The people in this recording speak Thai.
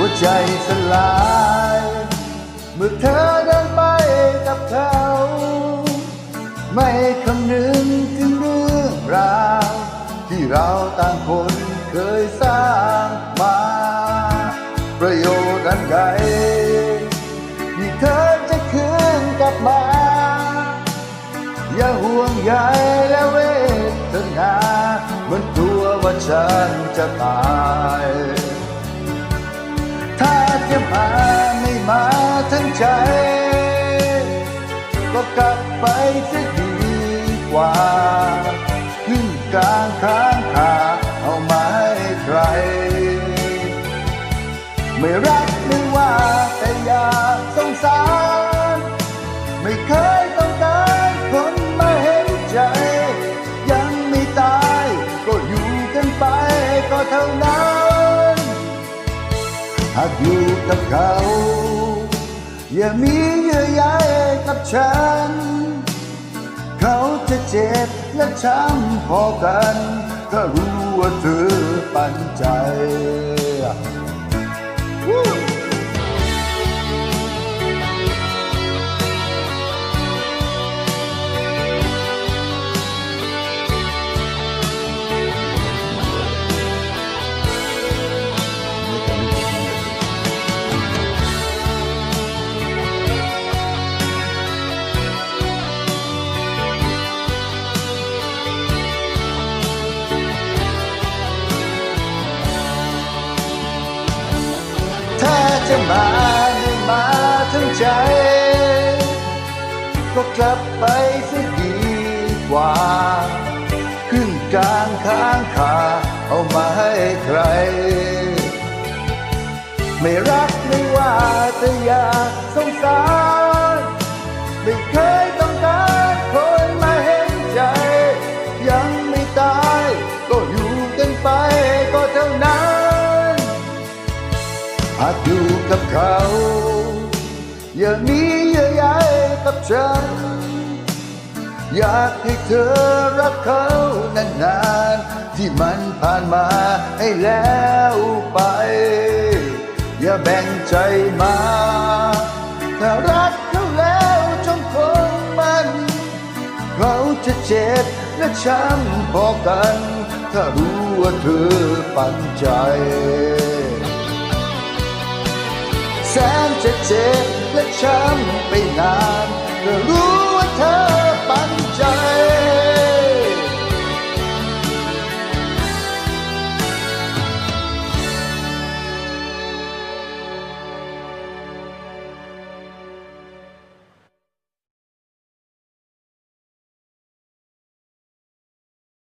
หัวใจสลาย เมื่อเธอเดินไปกับเขา ไม่คำนึงถึงเรื่องราว ที่เราต่างคนเคยสร้างมา ประโยชน์อันใดที่เธอจะคืนกลับมา อย่าห่วงใยและเวทนาเหมือนตัวว่าฉันจะตาย ใจ ก็กลับไปจะดีกว่า ขึ้นกลางค้างคาเอามาให้ใคร ไม่รักไม่ว่าแต่อย่าสงสาร ไม่เคยต้องการคนมาเห็นใจ ยังไม่ตายก็อยู่กันไปก็เท่านั้น หากอยู่กับเขา อย่ามีเยื่อใยกับฉัน เขาจะเจ็บและช้ำพอกัน ก็รู้ว่าเธอปันใจ ก็กลับไปเสียดีกว่า ขึ้นกลางค้างคาเอามาให้ใคร ไม่รักไม่ว่าแต่อยากสงสาร ไม่เคยต้องการคนมาเห็นใจ ยังไม่ตายก็อยู่กันไปก็เท่านั้นหากอยู่กับเขา อย่ามีเยื่อใย กับฉัน อยากให้เธอรักเขานานๆ ที่มันผ่านมาให้แล้วไป อย่าแบ่งใจมาถ้ารักเขาแล้วจงคงมัน เขาจะเจ็บและช้ำพอกัน ถ้ารู้ว่าเธอปันใจ แสนจะเจ็บ และช้ำไปนานก็รู้